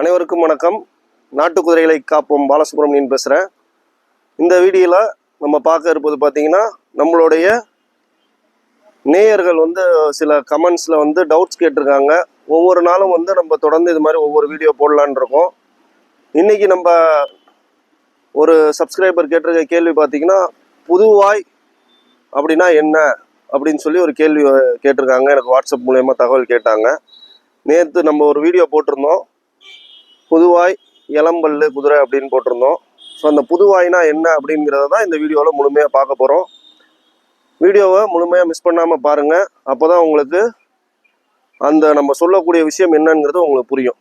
அனைவருக்கும் வணக்கம். நாட்டு குதிரைகளை காப்போம். பாலசுப்ரமணியன் பேசுகிறேன் இந்த வீடியோவில் நம்ம பார்க்க இருப்பது பார்த்தீங்கன்னா நம்மளுடைய நேயர்கள் வந்து சில கமெண்ட்ஸில் வந்து டவுட்ஸ் கேட்டிருக்காங்க. ஒவ்வொரு நாளும் வந்து நம்ம தொடர்ந்து இது மாதிரி ஒவ்வொரு வீடியோ போடலான்னு இருக்கோம். இன்றைக்கி நம்ம ஒரு சப்ஸ்கிரைபர் கேட்டிருக்க கேள்வி பார்த்தீங்கன்னா புதுவாய் அப்படின்னா என்ன? அப்படின்னு சொல்லி ஒரு கேள்வி கேட்டிருக்காங்க. எனக்கு வாட்ஸ்அப் மூலயமா தகவல் கேட்டாங்க. நேற்று நம்ம ஒரு வீடியோ போட்டிருந்தோம். புதுவாய் இளம்பல்லு குதிரை அப்படின்னு போட்டிருந்தோம். ஸோ அந்த புதுவாய்னா என்ன அப்படிங்கிறத தான் இந்த வீடியோவில் முழுமையாக பார்க்க போகிறோம் வீடியோவை முழுமையாக மிஸ் பண்ணாமல் பாருங்கள் அப்போ தான் உங்களுக்கு அந்த நம்ம சொல்லக்கூடிய விஷயம் என்னங்கிறது உங்களுக்கு புரியும்.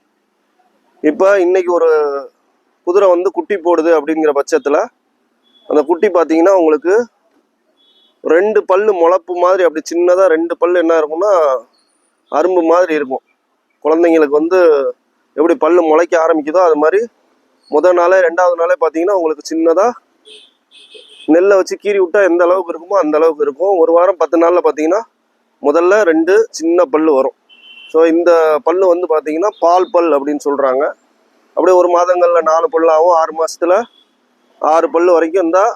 இப்போ இன்றைக்கி ஒரு குதிரை வந்து குட்டி போடுது அப்படிங்கிற பட்சத்தில் அந்த குட்டி பார்த்தீங்கன்னா உங்களுக்கு ரெண்டு பல்லு முளப்பு மாதிரி அப்படி சின்னதாக ரெண்டு பல் என்ன இருக்கும்னா அரும்பு மாதிரி இருக்கும். குழந்தைங்களுக்கு வந்து எப்படி பல்லு முளைக்க ஆரம்பிக்குதோ அது மாதிரி முதல் நாளே ரெண்டாவது நாளே பார்த்தீங்கன்னா உங்களுக்கு சின்னதாக நெல்லை வச்சு கீறி விட்டா எந்த அளவுக்கு இருக்குமோ அந்த அளவுக்கு இருக்கும். ஒரு வாரம் பத்து நாளில் பார்த்தீங்கன்னா முதல்ல ரெண்டு சின்ன பல் வரும். ஸோ இந்த பல்லு வந்து பார்த்தீங்கன்னா பால் பல் அப்படின்னு சொல்கிறாங்க அப்படியே ஒரு மாதங்களில் நாலு பல்லாகவும் ஆறு மாதத்தில் ஆறு பல்லு வரைக்கும் இருந்தால்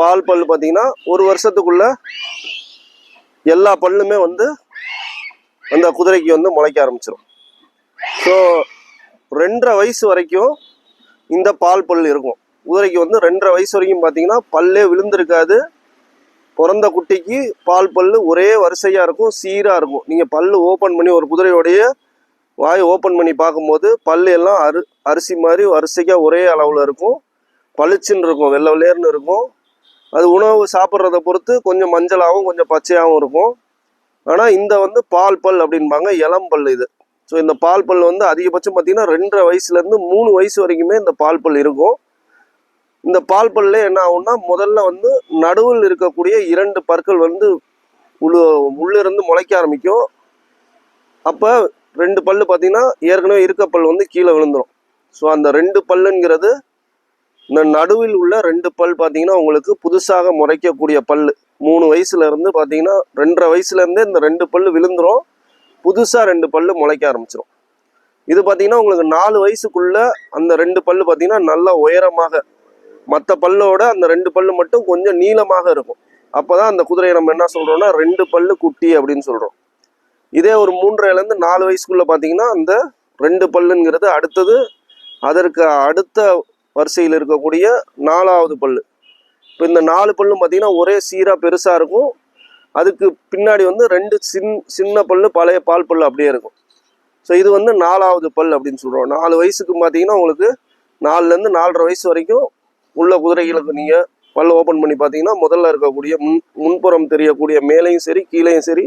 பால் பல் பார்த்தீங்கன்னா ஒரு வருஷத்துக்குள்ள எல்லா பல்லுமே வந்து அந்த குதிரைக்கு வந்து முளைக்க ஆரம்பிச்சிடும் ஸோ ரெண்டரை வயசு வரைக்கும் இந்த பால் பல் இருக்கும். குதிரைக்கு வந்து ரெண்டரை வயசு வரைக்கும் பார்த்தீங்கன்னா பல்லே விழுந்திருக்காது. பிறந்த குட்டிக்கு பால் பல்லு ஒரே வரிசையாக இருக்கும் சீராக இருக்கும். நீங்கள் பல்லு ஓப்பன் பண்ணி ஒரு குதிரையோடைய வாய் ஓப்பன் பண்ணி பார்க்கும்போது பல்லு எல்லாம் அரு அரிசி மாதிரி வரிசைக்காக ஒரே அளவில் இருக்கும். பளிச்சுன்னு இருக்கும் வெள்ளை வெள்ளையர்னு இருக்கும். அது உணவு சாப்பிட்றத பொறுத்து கொஞ்சம் மஞ்சளாகவும் கொஞ்சம் பச்சையாகவும் இருக்கும். ஆனால் இந்த வந்து பால் பல் அப்படின்பாங்க இளம்பல் இது. ஸோ இந்த பால் பல் வந்து அதிகபட்சம் பார்த்தீங்கன்னா ரெண்டரை வயசுலேருந்து மூணு வயசு வரைக்குமே இந்த பால் பல் இருக்கும். இந்த பால் பல்ல என்ன ஆகும்னா முதல்ல வந்து நடுவில் இருக்கக்கூடிய இரண்டு பற்கள் வந்து உள்ள உள்ளிருந்து முளைக்க ஆரம்பிக்கும். அப்போ ரெண்டு பல்லு பார்த்தீங்கன்னா ஏற்கனவே இருக்க பல் வந்து கீழே விழுந்துடும் ஸோ அந்த ரெண்டு பல்லுங்கிறது இந்த நடுவில் உள்ள ரெண்டு பல் பார்த்தீங்கன்னா உங்களுக்கு புதுசாக முளைக்கக்கூடிய பல்லு. மூணு வயசுலேருந்து பார்த்தீங்கன்னா ரெண்டரை வயசுலேருந்தே இந்த ரெண்டு பல்லு விழுந்துரும். புதுசாக ரெண்டு பல்லு முளைக்க ஆரம்பிச்சிடும் இது பார்த்தீங்கன்னா உங்களுக்கு நாலு வயசுக்குள்ள அந்த ரெண்டு பல்லு பார்த்தீங்கன்னா நல்லா உயரமாக மற்ற பல்லோட அந்த ரெண்டு பல்லு மட்டும் கொஞ்சம் நீளமாக இருக்கும். அப்போ தான் அந்த குதிரையை நம்ம என்ன சொல்கிறோம்னா ரெண்டு பல்லு குட்டி அப்படின்னு சொல்கிறோம் இதே ஒரு மூன்றரைலேருந்து நாலு வயசுக்குள்ளே பார்த்தீங்கன்னா அந்த ரெண்டு பல்லுங்கிறது அடுத்தது அதற்கு அடுத்த வரிசையில் இருக்கக்கூடிய நாலாவது பல்லு. இப்போ இந்த நாலு பல்லும் பார்த்தீங்கன்னா ஒரே சீராக பெருசாக இருக்கும். அதுக்கு பின்னாடி வந்து ரெண்டு சின் சின்ன பல்லு பழைய பால் பல்லு அப்படியே இருக்கும். ஸோ இது வந்து நாலாவது பல் அப்படின்னு சொல்கிறோம் நாலு வயசுக்கு பார்த்தீங்கன்னா உங்களுக்கு நாலுலேருந்து நாலரை வயசு வரைக்கும் உள்ள குதிரைகளுக்கு நீங்கள் பல் ஓப்பன் பண்ணி பார்த்தீங்கன்னா முதல்ல இருக்கக்கூடிய முன் முன்புறம் தெரியக்கூடிய மேலேயும் சரி கீழேயும் சரி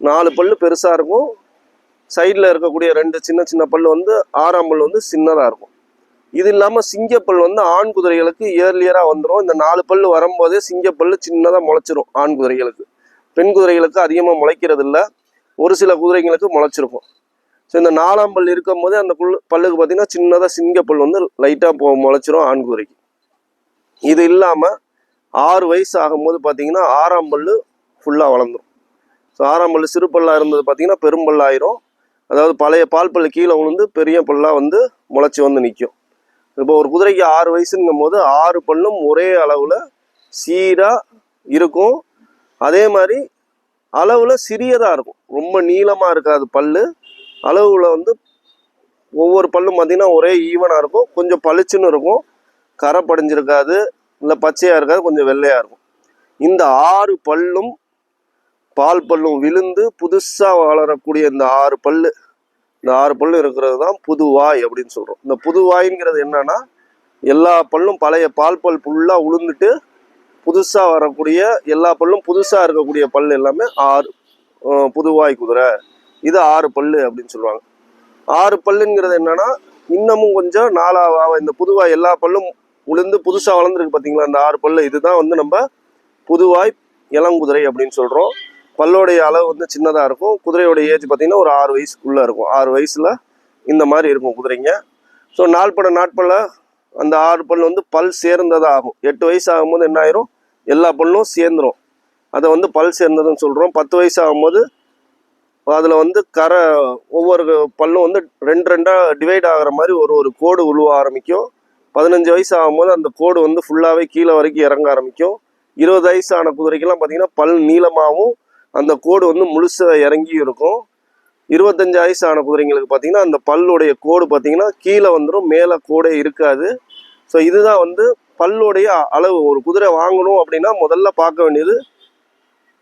நாலு பல்லு பெருசாக இருக்கும். சைடில் இருக்கக்கூடிய ரெண்டு சின்ன சின்ன பல் வந்து ஆறாம் பல் வந்து சின்னதாக இருக்கும். இது இல்லாமல் சிங்கப்பல் வந்து ஆண் குதிரைகளுக்கு இயர்லியராக வந்துடும் இந்த நாலு பல் வரும்போதே சிங்கப்பல்லு சின்னதாக முளைச்சிரும் ஆண் குதிரைகளுக்கு. பெண் குதிரைகளுக்கு அதிகமாக முளைக்கிறது இல்லை ஒரு சில குதிரைகளுக்கு முளைச்சிருக்கும். ஸோ இந்த நாலாம் பல் இருக்கும் போதே அந்த புல் பல்லுக்கு பார்த்தீங்கன்னா சின்னதாக சிங்கப்பல் வந்து லைட்டாக போ முளைச்சிரும் ஆண் குதிரைக்கு. இது இல்லாமல் ஆறு வயசு ஆகும்போது பார்த்தீங்கன்னா ஆறாம் பல்லு ஃபுல்லாக வளர்ந்துடும் ஸோ ஆறாம் பல்லு சிறு இருந்தது பார்த்தீங்கன்னா பெரும்பல்லாயிரும் அதாவது பழைய பால் பல்லு கீழே விழுந்து பெரிய பல்லாக வந்து முளைச்சி வந்து நிற்கும் இப்போ ஒரு குதிரைக்கு ஆறு வயசுங்கும் போது ஆறு பல்லும் ஒரே அளவில் சீராக இருக்கும். அதே மாதிரி அளவில் சிறியதாக இருக்கும். ரொம்ப நீளமாக இருக்காது பல்லு. அளவில் வந்து ஒவ்வொரு பல்லும் பார்த்திங்கன்னா ஒரே ஈவனாக இருக்கும். கொஞ்சம் பளிச்சுன்னு இருக்கும். கரை படிஞ்சிருக்காது. இல்லை பச்சையாக இருக்காது. கொஞ்சம் வெள்ளையாக இருக்கும். இந்த ஆறு பல்லும் பால் பல்லும் விழுந்து புதுசாக வளரக்கூடிய இந்த ஆறு பல்லு இந்த ஆறு பல்லு இருக்கிறது தான் புதுவாய் அப்படின்னு சொல்கிறோம் இந்த புதுவாய்ங்கிறது என்னன்னா எல்லா பல்லும் பழைய பால் பல் ஃபுல்லாக உளுந்துட்டு புதுசாக வரக்கூடிய எல்லா பல்லும் புதுசாக இருக்கக்கூடிய பல் எல்லாமே ஆறு புதுவாய் குதிரை. இது ஆறு பல்லு அப்படின்னு சொல்லுவாங்க. ஆறு பல்லுங்கிறது என்னன்னா இன்னமும் கொஞ்சம் நாலாவா இந்த புதுவாய் எல்லா பல்லும் உளுந்து புதுசாக வளர்ந்துருக்கு பார்த்தீங்களா அந்த ஆறு பல்லு. இதுதான் வந்து நம்ம புதுவாய் இளங்குதிரை அப்படின்னு சொல்கிறோம் பல்லோடைய அளவு வந்து சின்னதாக இருக்கும். குதிரையோட ஏஜ் பார்த்தீங்கன்னா ஒரு ஆறு வயசுக்குள்ளே இருக்கும். ஆறு வயசில் இந்த மாதிரி இருக்கும் குதிரைங்க. ஸோ நாள்பட நாட்பட அந்த ஆறு பல் வந்து பல் சேர்ந்ததாக ஆகும் எட்டு வயசு ஆகும்போது என்ன ஆயிரும் எல்லா பல்லும் சேர்ந்துடும் அதை வந்து பல் சேர்ந்ததுன்னு சொல்கிறோம் பத்து வயசு ஆகும்போது அதில் வந்து கரை ஒவ்வொரு பல்லும் வந்து ரெண்டு ரெண்டாக டிவைட் ஆகிற மாதிரி ஒரு ஒரு கோடு உழுவ ஆரம்பிக்கும். பதினஞ்சு வயசு ஆகும்போது அந்த கோடு வந்து ஃபுல்லாகவே கீழே வரைக்கும் இறங்க ஆரம்பிக்கும். இருபது வயசு ஆன குதிரைக்கெல்லாம் பார்த்தீங்கன்னா பல் நீளமாகவும் அந்த கோடு வந்து முழுசாக இறங்கி இருக்கும். இருபத்தஞ்சு வயசு ஆன குதிரைங்களுக்கு பார்த்தீங்கன்னா அந்த பல்லுடைய கோடு பார்த்தீங்கன்னா கீழே வந்துடும் மேலே கோடே இருக்காது. ஸோ இதுதான் வந்து பல்லுடைய அளவு. ஒரு குதிரை வாங்கணும் அப்படின்னா முதல்ல பார்க்க வேண்டியது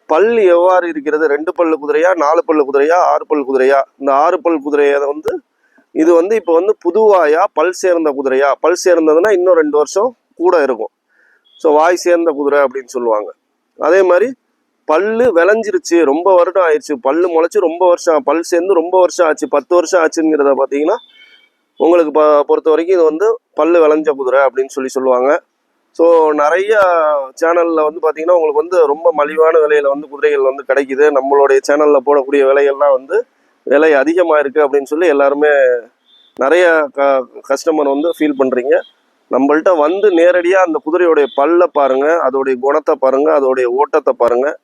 பல் எவ்வாறு இருக்கிறது? ரெண்டு பல்லு குதிரையா நாலு பல்லு குதிரையா ஆறு பல் குதிரையா? இந்த ஆறு பல் குதிரையை வந்து இது வந்து இப்போ வந்து புதுவாயா பல் சேர்ந்த குதிரையா? பல் சேர்ந்ததுன்னா இன்னும் ரெண்டு வருஷம் கூட இருக்கும். ஸோ வாய் சேர்ந்த குதிரை அப்படின்னு சொல்லுவாங்க. அதே மாதிரி பல்லு விளைஞ்சிருச்சு. ரொம்ப வருடம் ஆயிடுச்சு. பல்லு முளைச்சு ரொம்ப வருஷம் பல் சேர்ந்து ரொம்ப வருஷம் ஆச்சு. பத்து வருஷம் ஆச்சுங்கிறத பார்த்தீங்கன்னா உங்களுக்கு ப பொறுத்த வரைக்கும் இது வந்து பல்லு விளைஞ்ச குதிரை அப்படின்னு சொல்லி சொல்லுவாங்க. ஸோ நிறைய சேனலில் வந்து பார்த்தீங்கன்னா உங்களுக்கு வந்து ரொம்ப மலிவான விலையில் வந்து குதிரைகள் வந்து கிடைக்குது. நம்மளுடைய சேனலில் போடக்கூடிய விலைகள்லாம் வந்து விலை அதிகமாக இருக்குது அப்படின்னு சொல்லி எல்லாருமே நிறைய க கஸ்டமர் வந்து ஃபீல் பண்ணுறீங்க நம்மள்ட்ட வந்து நேரடியாக அந்த குதிரையுடைய பல்லை பாருங்கள் அதோடைய குணத்தை பாருங்கள் அதோடைய ஓட்டத்தை பாருங்கள்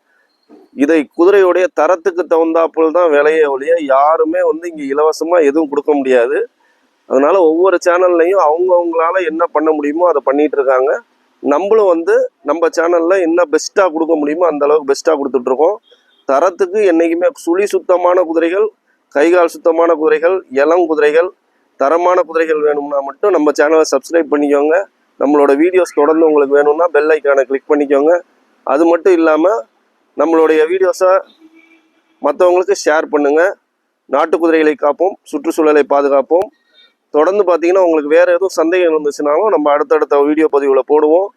இதை குதிரையுடைய தரத்துக்கு தகுந்தாப்புல தான் விலையே ஒழிய யாருமே வந்து இங்கே இலவசமாக எதுவும் கொடுக்க முடியாது. அதனால ஒவ்வொரு சேனல்லையும் அவங்கவுங்களால என்ன பண்ண முடியுமோ அதை பண்ணிட்டு இருக்காங்க. நம்மளும் வந்து நம்ம சேனல்ல என்ன பெஸ்ட்டாக கொடுக்க முடியுமோ அந்த அளவுக்கு பெஸ்ட்டாக கொடுத்துட்ருக்கோம் தரத்துக்கு என்றைக்குமே சுழி சுத்தமான குதிரைகள் கைகால் சுத்தமான குதிரைகள் இளம் குதிரைகள் தரமான குதிரைகள் வேணும்னா மட்டும் நம்ம சேனலை சப்ஸ்கிரைப் பண்ணிக்கோங்க. நம்மளோட வீடியோஸ் தொடர்ந்து உங்களுக்கு வேணும்னா பெல் ஐக்கானை கிளிக் பண்ணிக்கோங்க. அது மட்டும் இல்லாமல் நம்மளுடைய வீடியோஸை மற்றவங்களுக்கு ஷேர் பண்ணுங்கள் நாட்டு குதிரைகளை காப்போம் சுற்றுச்சூழலை பாதுகாப்போம். தொடர்ந்து பார்த்தீங்கன்னா உங்களுக்கு வேறு எதுவும் சந்தேகம் இருந்துச்சுனாலும் நம்ம அடுத்தடுத்த வீடியோ பதிவில் போடுவோம்.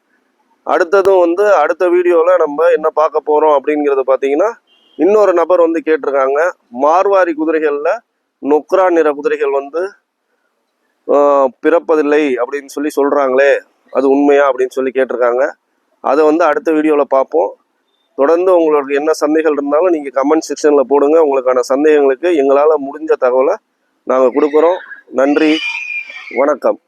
அடுத்ததும் வந்து அடுத்த வீடியோவில் நம்ம என்ன பார்க்க போகிறோம் அப்படிங்கிறத பார்த்தீங்கன்னா இன்னொரு நபர் வந்து கேட்டிருக்காங்க. மார்வாரி குதிரைகளில் நொக்ரா நிற குதிரைகள் வந்து பிறப்பதில்லை அப்படின்னு சொல்லி சொல்கிறாங்களே அது உண்மையா அப்படின்னு சொல்லி கேட்டிருக்காங்க. அதை வந்து அடுத்த வீடியோவில் பார்ப்போம். தொடர்ந்து உங்களுக்கு என்ன சந்தேகங்கள் இருந்தாலும் நீங்கள் கமெண்ட் செக்ஷனில் போடுங்க. உங்களுக்கான சந்தேகங்களுக்கு எங்களால் முடிஞ்ச தகவலை நாங்கள் கொடுக்குறோம். நன்றி. வணக்கம்.